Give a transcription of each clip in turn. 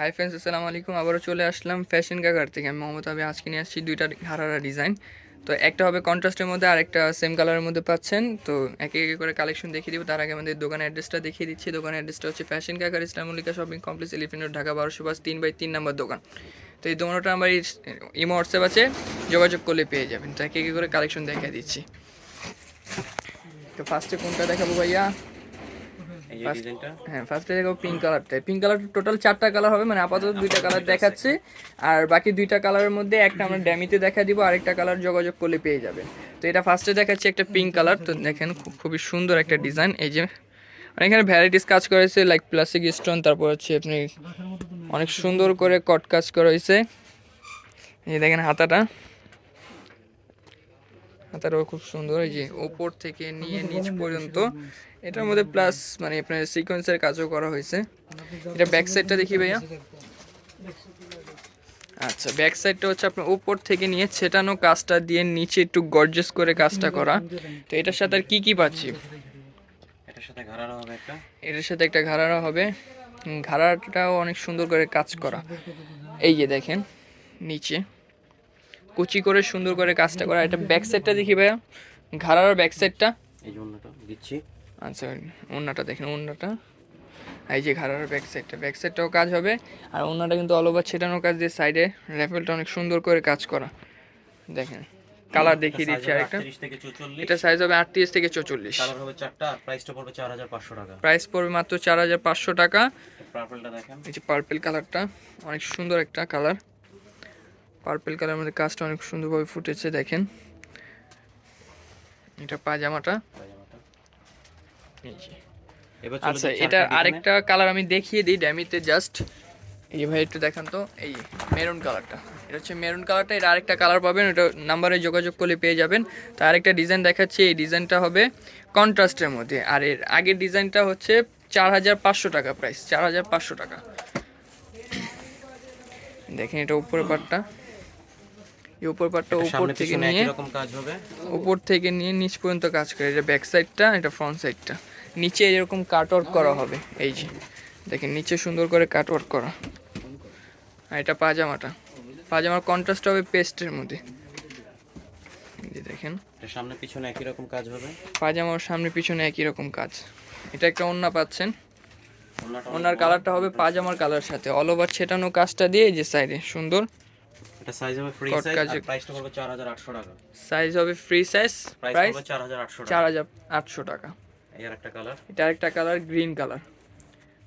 Hi friends আসসালামু আলাইকুম আবারও চলে আসলাম ফ্যাশন কাকার থেকে। আমি মোহাম্মদ আমি আজকে নিয়ে আসছি দুইটা হারারা ডিজাইন তো একটা হবে কন্ট্রাস্টের মধ্যে আর একটা সেম কালারের মধ্যে পাচ্ছেন। তো একে একে করে কালেকশন দেখিয়ে দিব। তার আগে আমাদের দোকানের অ্যাড্রেসটা দেখিয়ে দিচ্ছি। দোকানের অ্যাড্রেসটা হচ্ছে ফ্যাশন কাকার ইসলামুলিকা shopping complex Elephant Road, Dhaka বারোশো পাঁচ তিন বাই তিন নম্বর দোকান। তো এই দোকানটা আমার ইমো হোয়াটসঅ্যাপ আছে যোগাযোগ করলে পেয়ে যাবেন। তো একে একে করে কালেকশন দেখিয়ে দিচ্ছি। তো ফার্স্টে কোনটা দেখাবো ভাইয়া? এই যে ডিজাইনটা হ্যাঁ ফার্স্টে দেখাবো পিঙ্ক কালারটা পিঙ্ক কালারটা টোটাল চারটা কালার হবে মানে আপাতত দুইটা কালার দেখাচ্ছি। আর বাকি দুইটা কালারের মধ্যে একটা আমরা ড্যামিতে দেখা দিব আরেকটা কালার যোগাযোগ করলে পেয়ে যাবে। তো এটা ফার্স্টে দেখাচ্ছি একটা পিঙ্ক কালার তো দেখেন খুবই সুন্দর একটা ডিজাইন এই যে আর এখানে ভ্যারাইটিস কাজ করা হয়েছে লাইক প্লাস্টিক স্টোন তারপর হচ্ছে আপনি অনেক সুন্দর করে কট কাজ করা হয়েছে। এই দেখেন হাতাটা। হাতাটাও খুব সুন্দর এই যে ওপর থেকে নিয়ে নিচ পর্যন্ত। এটার মধ্যে প্লাস মানে আপনার সিকোয়েন্সের কাজও করা হয়েছে। এটা ব্যাক সাইডটা দেখি ভাইয়া। আচ্ছা ব্যাক সাইডটা হচ্ছে আপনার উপর থেকে নিয়ে ছেটানো কাজটা দিয়ে নিচে একটু গর্জেস করে কাজটা করা। তো এটার সাথে আর কি কি পাচ্ছি? এটার সাথে ঘাড়ানো হবে একটা। এটার সাথে একটা ঘাড়ারা হবে। ঘাড়াটাও অনেক সুন্দর করে কাজ করা। এই যে দেখেন নিচে। কুচি করে সুন্দর করে কাজটা করা। এটা ব্যাক সাইডটা দেখি ভাইয়া। ঘাড়ার ব্যাক সাইডটা এই যে অন্যটা দিচ্ছি। আচ্ছা ওনাটা দেখেন ওনাটা এই যে ঘাড়ার ব্যাক সাইডটা ব্যাক সাইডটাও কাজ হবে। আর ওনাটা কিন্তু অল ওভার ছেটানোর কাজ দিয়ে সাইডে র্যাফেলটা অনেক সুন্দর করে কাজ করা। দেখেন কালার দেখিয়ে দিচ্ছি আরেকটা। 38 থেকে 44 এটা সাইজ হবে আটত্রিশ থেকে চৌচল্লিশ। কালার হবে চারটা প্রাইসটা পড়বে 4500 টাকা। প্রাইস পড়বে মাত্র চার হাজার পাঁচশো টাকা। পার্পলটা দেখেন। এই যে পার্পেল কালারটা অনেক সুন্দর একটা কালার পার্পেল কালার মধ্যে কাজটা অনেক সুন্দরভাবে ফুটেছে দেখেন। এটা পাজামাটা আচ্ছা এটা আরেকটা কালার আমি দেখিয়ে দিই ড্যামিতে জাস্ট এই ভাই একটু দেখান তো এই মেরুন কালারটা এটা হচ্ছে মেরুন কালারটা এটা আরেকটা কালার পাবেন ওটা নাম্বারে যোগাযোগ করলে পেয়ে যাবেন। তো আরেকটা ডিজাইন দেখাচ্ছি এই ডিজাইনটা হবে কন্ট্রাস্টের মধ্যে। আর এর আগের ডিজাইনটা হচ্ছে চার হাজার পাঁচশো টাকা প্রাইস চার হাজার পাঁচশো টাকা। দেখেন এটা উপরের পাটটা এই উপর পাটটা উপর থেকে নিয়ে একই রকম কাজ হবে। উপর থেকে নিয়ে নিচ পর্যন্ত কাজ করে এটা ব্যাক সাইডটা এটা ফ্রন্ট সাইডটা নিচে এরকম কাট ওয়ার্ক করা হবে এই যে। দেখেন নিচে সুন্দর করে কাট ওয়ার্ক করা। আর এটা পাজামাটা। পাজামার কন্ট্রাস্ট হবে পেস্টের মধ্যে। দেখেন। সামনে পিছনে একই রকম কাজ হবে। পাজামার সামনে পিছনে একই রকম কাজ। এটা একটা ওন্না পাচ্ছেন। ওনার কালারটা হবে পাজামার কালার সাথে। অল ওভার ছেটানো কাজটা দিয়ে এই যে সাইডে সুন্দর। এটা সাইজ হবে ফ্রি সাইজ আর প্রাইসটা পড়বে 4800 টাকা। সাইজ হবে ফ্রি সাইজ প্রাইস পড়বে 4800 চার টাকা। হাজার আটশো টাকা। এই আর একটা কালার এটা আরেকটা কালার গ্রিন কালার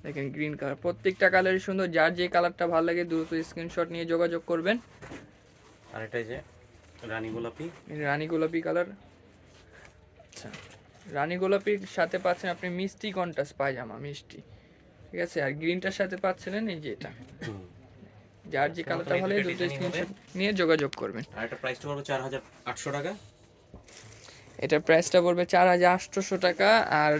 দেখেন গ্রিন কালার প্রত্যেকটা কালারই সুন্দর। যার যে কালারটা ভালো লাগে দ্রুত স্ক্রিনশট নিয়ে যোগাযোগ করবেন। আর এটা যে রানী গোলাপি। রানী গোলাপি কালার আচ্ছা। রানী গোলাপির সাথে পাচ্ছেন আপনি মিষ্টি কন্টাস পায়জামা মিষ্টি। ঠিক আছে? আর গ্রিনটার সাথে পাচ্ছিলেন এই যে এটা। যার যে কালারটা ভালো লাগে দ্রুত স্ক্রিনশট নিয়ে যোগাযোগ করবেন। আর এটা প্রাইসটা পড়বে 4800 টাকা। এটার প্রাইসটা পড়বে চার হাজার আটশোশো টাকা। আর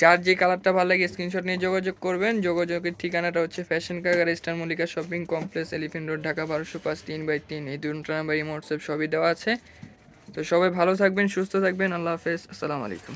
যার যে কালারটা ভালো লাগে স্ক্রিনশট নিয়ে যোগাযোগ করবেন। যোগাযোগের ঠিকানাটা হচ্ছে fashion কাগার star Mallika shopping complex Elephant Road Dhaka বারোশো পাঁচ তিন বাই তিন। এই দুটো নাম্বার এই হোয়াটসঅ্যাপ সবই দেওয়া আছে। তো সবাই ভালো থাকবেন সুস্থ থাকবেন। আল্লাহ হাফেজ। আসসালামু আলাইকুম।